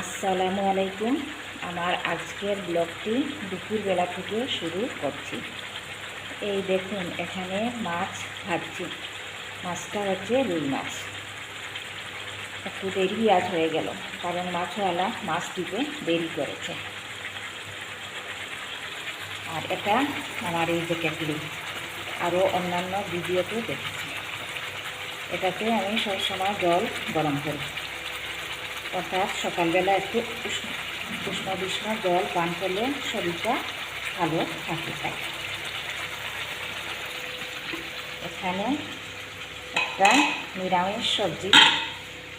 আসসালামু আলাইকুম। আমার আজকের ব্লগটি দুপুরবেলা থেকে শুরু করছি। এই দেখুন, এখানে মাছ ভাজছি। মাছটা হচ্ছে রুই মাছ। একটু দেরি আজ হয়ে গেল, কারণ মাছওয়ালা মাছ দিতে দেরি করেছে। আর এটা আমার এই যে কেটলি আরও অন্যান্য ভিডিওতে দেখেছি। এটাতে আমি সবসময় জল গরম করি। অর্থাৎ সকালবেলা একটু উষ্ণ বিষ্ণ জল পান করলে শরীরটা ভালো থাকে। তাই এখানে একটা নিরামিষ সবজি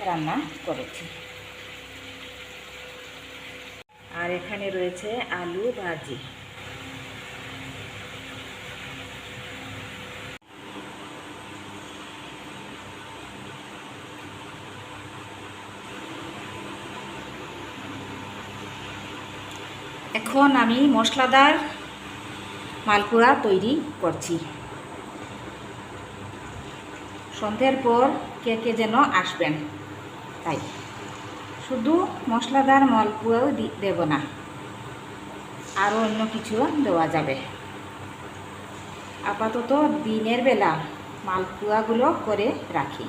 রান্না করেছি। আর এখানে রয়েছে আলু ভাজি। এখন আমি মশলাদার মালপুরা তৈরি করছি। সন্ধ্যের পর কে কে যেন আসবেন। তাই, শুধু মশলাদার মালপুয়াও দেব না, আরও অন্য কিছু দেওয়া যাবে। আপাতত দিনের বেলা মালপুয়াগুলো করে রাখি।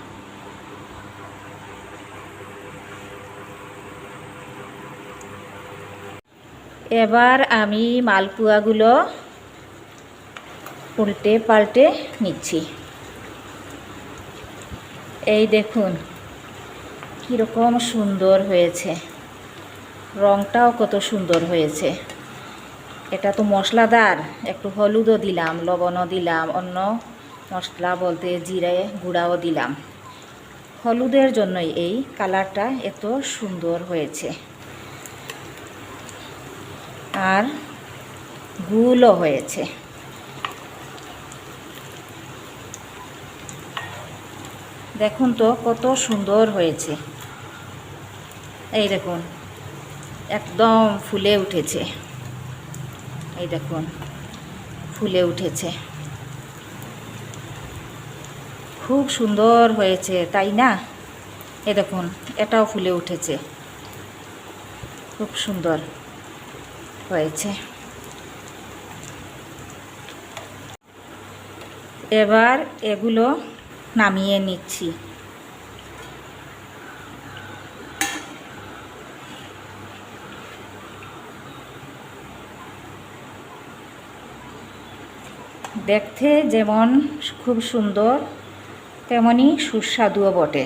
এবার আমি মালপুয়াগুলো উল্টে পাল্টে নিচ্ছি। এই দেখুন, কীরকম সুন্দর হয়েছে। রংটাও কত সুন্দর হয়েছে। এটা তো মশলাদার, একটু হলুদও দিলাম, লবণও দিলাম, অন্য মশলা বলতে জিরে গুঁড়াও দিলাম। হলুদের জন্যই এই কালারটা এত সুন্দর হয়েছে। আর গুলও হয়েছে। দেখুন তো কত সুন্দর হয়েছে। এই দেখুন, একদম ফুলে উঠেছে। এই দেখুন, ফুলে উঠেছে। খুব সুন্দর হয়েছে, তাই না? এই দেখুন, এটাও ফুলে উঠেছে। খুব সুন্দর। হয়েছে। এবার এগুলো নামিয়ে নিচ্ছি। দেখতে যেমন খুব সুন্দর তেমনই সুস্বাদুও বটে।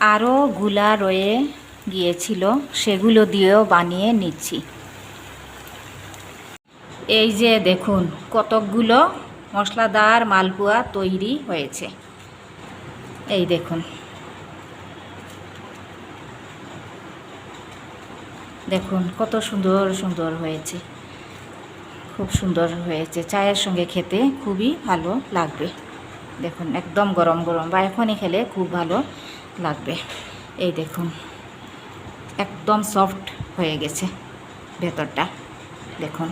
আরও গুলা রয়ে গিয়েছিল, সেগুলো দিয়েও বানিয়ে নিচ্ছি। এই যে দেখুন, কতকগুলো মশলাদার মালপোয়া তৈরি হয়েছে। এই দেখুন। দেখুন, কত সুন্দর সুন্দর হয়েছে। খুব সুন্দর হয়েছে। চায়ের সঙ্গে খেতে খুবই ভালো লাগবে। দেখুন, একদম গরম গরম। বা এখনই খেলে খুব ভালো লাগবে। এই দেখুন, একদম সফট হয়ে গেছে ভেতরটা। দেখুন।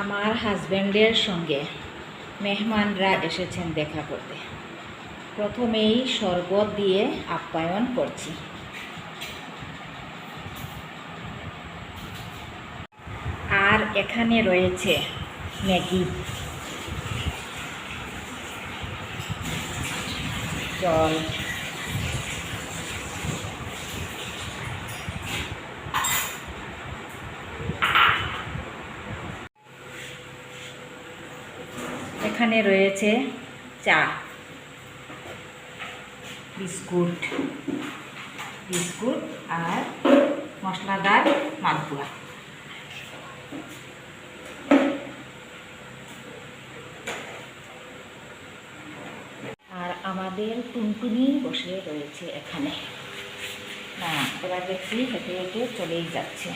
আমার হাজব্যান্ডের সঙ্গে মেহমানরা এসেছেন দেখা করতে। প্রথমেই শরবত দিয়ে আপ্যায়ন করছি। আর এখানে রয়েছে ম্যাগি জল এখানে রয়েছে চা বিস্কুট বিস্কুট আর মশলাদার মালপুয়া আর আমাদের টুনটুনি বসে রয়েছে এখানে। না এবার দেখছি হেঁটে হেঁটে চলেই যাচ্ছে।